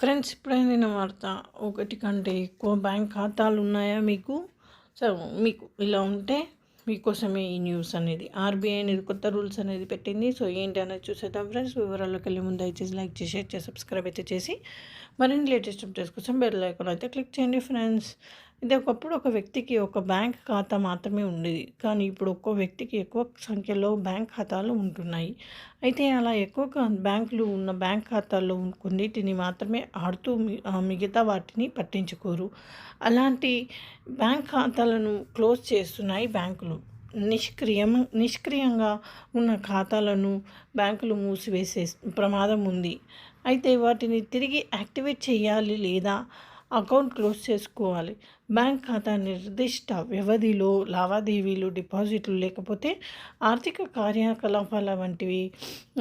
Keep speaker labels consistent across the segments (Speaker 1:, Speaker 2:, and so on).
Speaker 1: Friends ఇప్పుడైన వార్త ఒకటి కంటే ఎక్కువ బ్యాంక్ ఖాతాలు ఉన్నాయా మీకు? సో మీకు ఇలా ఉంటే మీకోసమే ఈ న్యూస్ అనేది. ఆర్బీఐ అనేది కొత్త రూల్స్ అనేది పెట్టింది. సో ఏంటి అనేది చూసేద్దాం ఫ్రెండ్స్. వివరాల్లోకి వెళ్ళే ముందు దయచేసి లైక్ చేసి షేర్ చేసి సబ్స్క్రైబ్ అయితే చేసి మరిన్ని లేటెస్ట్ అప్డేట్స్ కోసం బెల్ ఐకాన్ అయితే క్లిక్ చేయండి ఫ్రెండ్స్. ఇది ఒకప్పుడు ఒక వ్యక్తికి ఒక బ్యాంక్ ఖాతా మాత్రమే ఉండేది. కానీ ఇప్పుడు ఒక్కో వ్యక్తికి ఎక్కువ సంఖ్యలో బ్యాంక్ ఖాతాలు ఉంటున్నాయి. అయితే అలా ఎక్కువ బ్యాంకులు ఉన్న బ్యాంక్ ఖాతాల్లో కొన్నిటిని మాత్రమే ఆడుతూ మిగతా వాటిని పట్టించుకోరు. అలాంటి బ్యాంక్ ఖాతాలను క్లోజ్ చేస్తున్నాయి బ్యాంకులు. నిష్క్రియం నిష్క్రియంగా ఉన్న ఖాతాలను బ్యాంకులు మూసివేసే ప్రమాదం ఉంది. అయితే వాటిని తిరిగి యాక్టివేట్ చేయాలి లేదా అకౌంట్ క్లోజ్ చేసుకోవాలి. బ్యాంక్ ఖాతా నిర్దిష్ట వ్యవధిలో లావాదేవీలు డిపాజిట్లు లేకపోతే ఆర్థిక కార్యకలాపాల వంటివి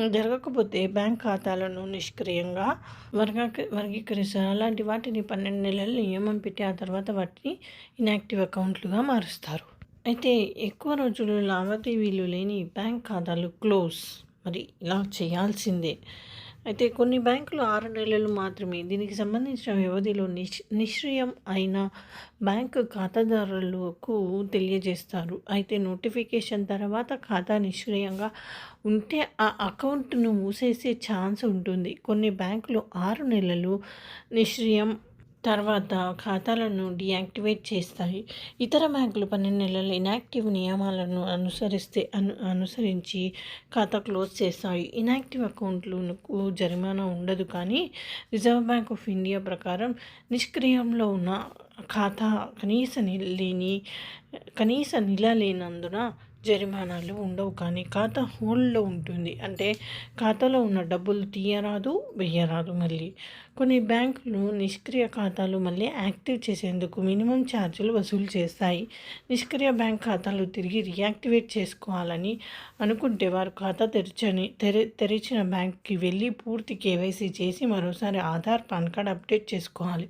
Speaker 1: జరగకపోతే బ్యాంక్ ఖాతాలను నిష్క్రియంగా వర్గ వర్గీకరిస్తారు. అలాంటి వాటిని పన్నెండు నెలలు నియమం పెట్టి ఆ తర్వాత వాటిని ఇన్యాక్టివ్ అకౌంట్లుగా మారుస్తారు. అయితే ఎక్కువ రోజులు లావాదేవీలు లేని బ్యాంక్ ఖాతాలు క్లోజ్. మరి ఇలా చేయాల్సిందే. అయితే కొన్ని బ్యాంకులు ఆరు నెలలు మాత్రమే. దీనికి సంబంధించిన వ్యవధిలో నిష్ నిష్క్రియం అయిన బ్యాంకు ఖాతాదారులకు తెలియజేస్తారు. అయితే నోటిఫికేషన్ తర్వాత ఖాతా నిష్క్రియంగా ఉంటే ఆ అకౌంట్ను మూసేసే ఛాన్స్ ఉంటుంది. కొన్ని బ్యాంకులు ఆరు నెలలు నిష్క్రియం తర్వాత ఖాతాలను డియాక్టివేట్ చేస్తాయి. ఇతర బ్యాంకులు పన్నెండు నెలల ఇనాక్టివ్ నియమాలను అనుసరిస్తే అను అనుసరించి ఖాతా క్లోజ్ చేస్తాయి. ఇనాక్టివ్ అకౌంట్లకు జరిమానా ఉండదు కానీ రిజర్వ్ బ్యాంక్ ఆఫ్ ఇండియా ప్రకారం నిష్క్రియంలో ఉన్న ఖాతా కనీస లేని కనీస నిల లేనందున జరిమానాలు ఉండవు కానీ ఖాతా హోల్డ్లో ఉంటుంది. అంటే ఖాతాలో ఉన్న డబ్బులు తీయరాదు వెయ్యరాదు మళ్ళీ. కొన్ని బ్యాంకులు నిష్క్రియ ఖాతాలు మళ్ళీ యాక్టివ్ చేసేందుకు మినిమం ఛార్జీలు వసూలు చేస్తాయి. నిష్క్రియ బ్యాంక్ ఖాతాలు తిరిగి రియాక్టివేట్ చేసుకోవాలని అనుకుంటే వారు ఖాతా తెరిచని తెరి తెరిచిన బ్యాంక్కి వెళ్ళి పూర్తి కేవైసీ చేసి మరోసారి ఆధార్ పాన్ కార్డ్ అప్డేట్ చేసుకోవాలి.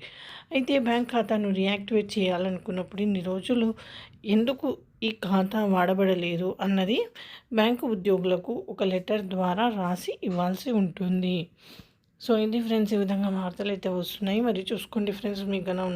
Speaker 1: అయితే బ్యాంక్ ఖాతాను రియాక్టివేట్ చేయాలనుకున్నప్పుడు ఇన్ని రోజులు ఎందుకు ఈ ఖాతా వాడబడలేదు అన్నది బ్యాంకు ఉద్యోగులకు ఒక లెటర్ ద్వారా రాసి ఇవ్వాల్సి ఉంటుంది. సో ఇది ఫ్రెండ్స్ ఈ విధంగా వార్తలు అయితే వస్తున్నాయి. మరి చూసుకోండి ఫ్రెండ్స్ మీకు ఉన్నాయి?